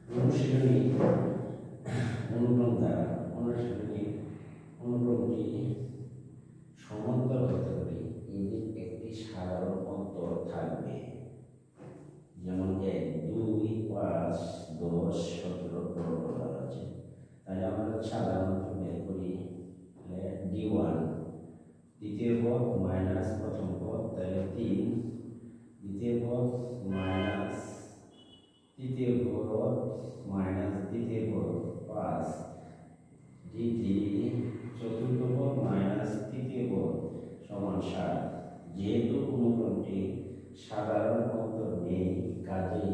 অনুশীলনী অনুক্রম দ্বারা অনুশীলনী অনুক্রমটি সমান্তর হতে একটি সাধারণ অন্তর থাকবে যেমন দুই পাঁচ দশ সতেরো পনেরো বলা আছে তাই আমরা সাধারণত বের করি ডি ওয়ান দ্বিতীয় পদ মাইনাস প্রথম পদ তাহলে তিন দ্বিতীয় পদ মাইনাস তৃতীয় পদ মাইনাস দ্বিতীয় পদ পাঁচ দ্বিতীয় চতুর্থ পদ মাইনাস তৃতীয় পদ সমান সাত যেহেতু অনুক্রমটি সাধারণ অন্তর নেই কাজেই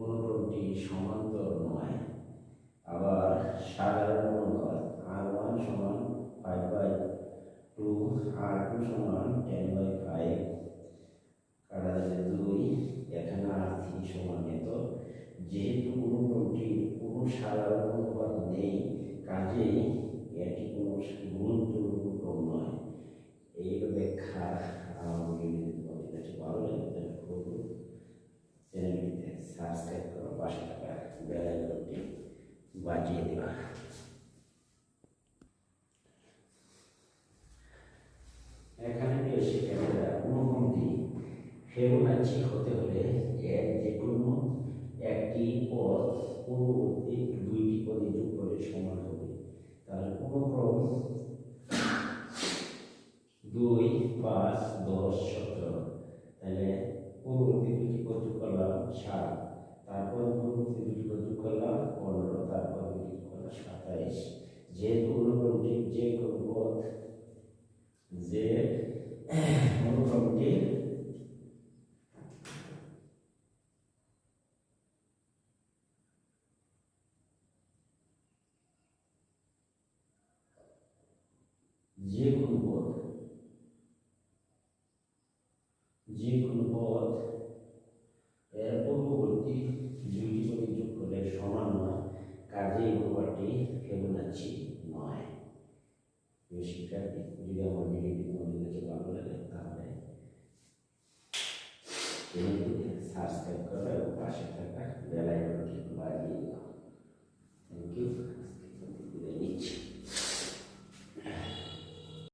অনুক্রমটি সমান্তর নয়, আবার সাধারণ নয়। আর ওয়ান সমান five by two R two সমান টেন বাই ফাইভ কাটা দুই, এখানে আর থ্রি সমান এত যেহেতু অনুক্রমটি কোনো সাধারণ অনুপাত নেই কাজেই এটি কোনো গুরুত্বপূর্ণ ক্রম নয় এই ব্যাখ্যা আমাকে যদি ভালো লাগে তাহলে খুব চ্যানেলটিতে সাবস্ক্রাইব করো পাশে থাকা বেল আইকনটি বাজিয়ে এখানে প্রিয় শিক্ষার্থীরা অনুক্রমটি ফেবোনাচি হতে হলে এর যে কোনো একটি পদ পূর্ববর্তী দুইটি পদে যোগ করে সমান হবে। তাহলে অনুক্রম দুই, পাঁচ, দশ, সতেরো। তাহলে পূর্ববর্তী দুটি পদ যোগ করলাম সাত তারপর পূর্ববর্তী দুটি পদ যোগ করলাম পনেরো তারপর দুটি যোগ করলাম সাতাইশ যেহেতু অনুক্রমটি যে কোনো পদ যে অনুক্রমটি যে কোনো পদ, যে কোনো পদ, এর পূর্ববর্তী দুইটি পদে যোগ করলে সমান নয়। কাজে অনুপাতটি ফেবোনাচি নয়। প্রিয় শিক্ষার্থী, যদি আমার ভিডিওটি তোমাদের কাছে ভালো লাগে চ্যানেলটিকে সাবস্ক্রাইব করবে এবং পাশে থাকা বেল বাজিয়ে দাও।